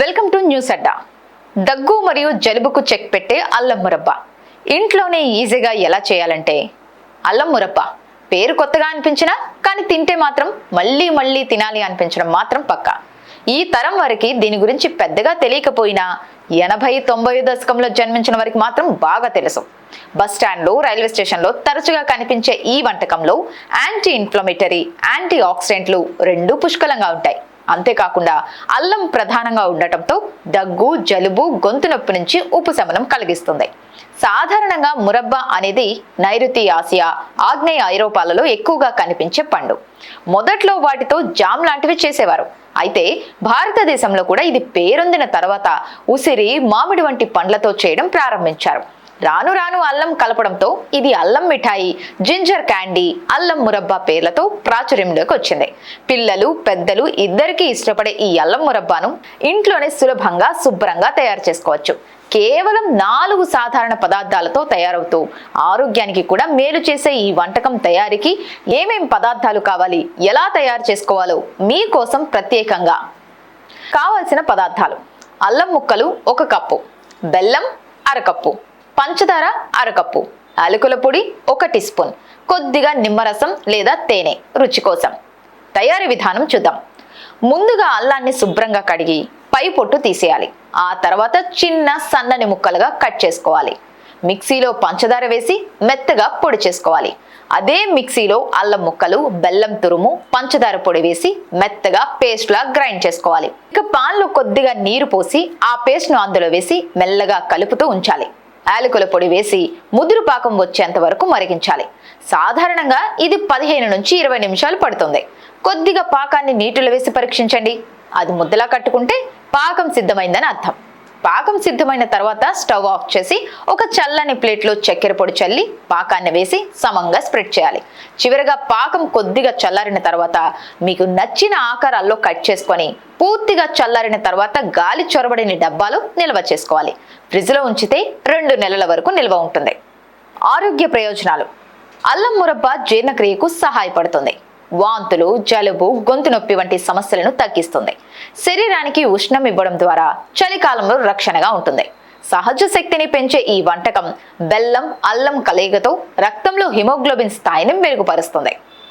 Welcome to news అడ్డా. దగ్గు మరియు జలుబుకు check పెట్టే అల్లం మురబ్బ. ఇంట్లోనే ఈజీగా ఎలా చేయాలంటే అల్లం మురబ్బ. పేరు కొత్తగా అనిపించినా కానీ తింటే మాత్రం మళ్ళీ మళ్ళీ తినాలి అనిపించడం మాత్రం పక్క. ఈ తరం వారికి దీని గురించి పెద్దగా తెలియకపోయినా ఎనభై తొంభై దశకంలో జన్మించిన వారికి మాత్రం బాగా తెలుసు. బస్ స్టాండ్లో రైల్వే స్టేషన్లో తరచుగా కనిపించే ఈ వంటకంలో యాంటీ ఇన్ఫ్లమేటరీ యాంటీ ఆక్సిడెంట్లు రెండూ పుష్కలంగా ఉంటాయి. అంతేకాకుండా అల్లం ప్రధానంగా ఉండటంతో దగ్గు జలుబు గొంతు నొప్పి నుంచి ఉపశమనం కలిగిస్తుంది. సాధారణంగా మురబ్బా అనేది నైరుతి ఆసియా ఆగ్నేయ ఐరోపాలలో ఎక్కువగా కనిపించే పండు. మొదట్లో వాటితో జామ్ లాంటివి చేసేవారు. అయితే భారతదేశంలో కూడా ఇది పేరొందిన తర్వాత ఉసిరి మామిడి వంటి పండ్లతో చేయడం ప్రారంభించారు. రాను రాను అల్లం కలపడంతో ఇది అల్లం మిఠాయి జింజర్ క్యాండీ అల్లం మురబ్బా పేర్లతో ప్రాచుర్యంలోకి వచ్చింది. పిల్లలు పెద్దలు ఇద్దరికీ ఇష్టపడే ఈ అల్లం మురబ్బాను ఇంట్లోనే సులభంగా శుభ్రంగా తయారు చేసుకోవచ్చు. కేవలం నాలుగు సాధారణ పదార్థాలతో తయారవుతూ ఆరోగ్యానికి కూడా మేలు చేసే ఈ వంటకం తయారీకి ఏమేం పదార్థాలు కావాలి ఎలా తయారు చేసుకోవాలో మీకోసం ప్రత్యేకంగా కావలసిన పదార్థాలు. అల్లం ముక్కలు ఒక కప్పు బెల్లం అరకప్పు. పంచదార అరకప్పు అలుకుల పొడి ఒక టీ స్పూన్ కొద్దిగా నిమ్మరసం లేదా తేనె రుచి కోసం. తయారీ విధానం చూద్దాం. ముందుగా అల్లాన్ని శుభ్రంగా కడిగి పై పొట్టు తీసేయాలి. ఆ తర్వాత చిన్న సన్నని ముక్కలుగా కట్ చేసుకోవాలి. మిక్సీలో పంచదార వేసి మెత్తగా పొడి చేసుకోవాలి. అదే మిక్సీలో అల్లం ముక్కలు బెల్లం తురుము పంచదార పొడి వేసి మెత్తగా పేస్ట్లా గ్రైండ్ చేసుకోవాలి. ఇక పాన్లో కొద్దిగా నీరు పోసి ఆ పేస్ట్ను అందులో వేసి మెల్లగా కలుపుతూ ఉంచాలి. యాలకుల పొడి వేసి ముదురు పాకం వచ్చేంత వరకు మరిగించాలి. సాధారణంగా ఇది పదిహేను నుంచి ఇరవై నిమిషాలు పడుతుంది. కొద్దిగా పాకాన్ని నీటిలో వేసి పరీక్షించండి. అది ముద్దలా కట్టుకుంటే పాకం సిద్ధమైందని అర్థం. పాకం సిద్ధమైన తర్వాత స్టవ్ ఆఫ్ చేసి ఒక చల్లని ప్లేట్లో చక్కెర పొడి చల్లి పాకాన్ని వేసి సమంగా స్ప్రెడ్ చేయాలి. చివరగా పాకం కొద్దిగా చల్లారిన తర్వాత మీకు నచ్చిన ఆకారాల్లో కట్ చేసుకొని పూర్తిగా చల్లారిన తర్వాత గాలి చొరబడిన డబ్బాలో నిల్వ చేసుకోవాలి. ఫ్రిడ్జ్లో ఉంచితే రెండు నెలల వరకు నిల్వ ఉంటుంది. ఆరోగ్య ప్రయోజనాలు. అల్లం మురబ్బ జీర్ణక్రియకు సహాయపడుతుంది. వాంతులు జలుబు గొంతు నొప్పి వంటి సమస్యలను తగ్గిస్తుంది. శరీరానికి ఉష్ణం ఇవ్వడం ద్వారా చలికాలంలో రక్షణగా ఉంటుంది. సహజ శక్తిని పెంచే ఈ వంటకం బెల్లం అల్లం కలయికతో రక్తంలో హిమోగ్లోబిన్ స్థాయిని మెరుగుపరుస్తుంది.